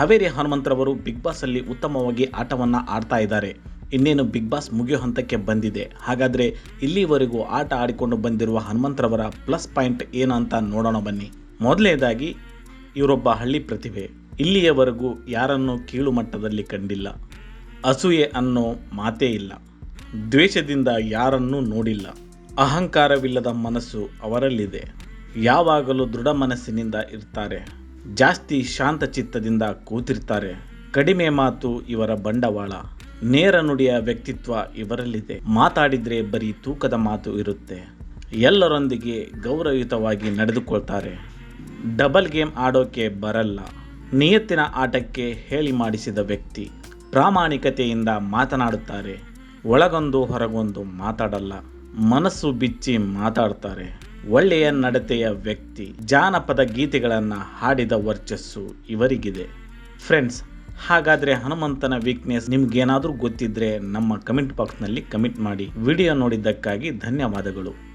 Haveri ಹನುಮಂತರವರು big boss ಅಲ್ಲಿ ಉತ್ತಮವಾಗಿ ಆಟವನ್ನು ಆಡ್ತಾ ಇದ್ದಾರೆ. ಇನ್ನೇನು ಬಿಗ್ ಬಾಸ್ ಮುಗಿಯೋ ಹಂತಕ್ಕೆ ಬಂದಿದೆ. ಹಾಗಾದ್ರೆ ಇಲ್ಲಿವರೆಗೂ ಆಟ ಆಡಿಕೊಂಡು ಬಂದಿರುವ ಹನುಮಂತರವರ ಪ್ಲಸ್ ಪಾಯಿಂಟ್ ಏನು ಅಂತ ನೋಡೋಣ ಬನ್ನಿ. ಮೊದಲನೇದಾಗಿ, ಇವರೊಬ್ಬ ಹಳ್ಳಿ ಪ್ರತಿಭೆ. ಇಲ್ಲಿಯವರೆಗೂ ಯಾರನ್ನು ಕೀಳು ಮಟ್ಟದಲ್ಲಿ ಕಂಡಿಲ್ಲ. ಅಸೂಯೆ ಅನ್ನೋ ಮಾತೇ ಇಲ್ಲ. ದ್ವೇಷದಿಂದ ಯಾರನ್ನೂ ನೋಡಿಲ್ಲ. ಅಹಂಕಾರವಿಲ್ಲದ ಮನಸ್ಸು ಅವರಲ್ಲಿದೆ. ಯಾವಾಗಲೂ ದೃಢ ಮನಸ್ಸಿನಿಂದ ಇರ್ತಾರೆ. ಜಾಸ್ತಿ ಶಾಂತ ಚಿತ್ತದಿಂದ ಕೂತಿರ್ತಾರೆ. ಕಡಿಮೆ ಮಾತು ಇವರ ಬಂಡವಾಳ. ನೇರ ನುಡಿಯ ವ್ಯಕ್ತಿತ್ವ ಇವರಲ್ಲಿದೆ. ಮಾತಾಡಿದ್ರೆ ಬರೀ ತೂಕದ ಮಾತು ಇರುತ್ತೆ. ಎಲ್ಲರೊಂದಿಗೆ ಗೌರವಯುತವಾಗಿ ನಡೆದುಕೊಳ್ತಾರೆ. ಡಬಲ್ ಗೇಮ್ ಆಡೋಕೆ ಬರಲ್ಲ. ನಿಯತ್ತಿನ ಆಟಕ್ಕೆ ಹೇಳಿ ಮಾಡಿಸಿದ ವ್ಯಕ್ತಿ ಪ್ರಾಮಾಣಿಕತೆಯಿಂದ ಮಾತನಾಡುತ್ತಾರೆ. ಒಳಗೊಂದು ಹೊರಗೊಂದು ಮಾತಾಡಲ್ಲ. ಮನಸ್ಸು ಬಿಚ್ಚಿ ಮಾತಾಡ್ತಾರೆ. ಒಳ್ಳೆಯ ನಡತೆಯ ವ್ಯಕ್ತಿ ಜಾನಪದ ಗೀತೆಗಳನ್ನು ಹಾಡಿದ ವರ್ಚಸ್ಸು ಇವರಿಗಿದೆ. ಫ್ರೆಂಡ್ಸ್ ಹಾಗಾದರೆ ಹನುಮಂತನ ವೀಕ್ನೆಸ್ ನಿಮ್ಗೇನಾದರೂ ಗೊತ್ತಿದ್ರೆ ನಮ್ಮ ಕಮೆಂಟ್ ಬಾಕ್ಸ್ನಲ್ಲಿ ಕಮೆಂಟ್ ಮಾಡಿ. ವಿಡಿಯೋ ನೋಡಿದ್ದಕ್ಕಾಗಿ ಧನ್ಯವಾದಗಳು.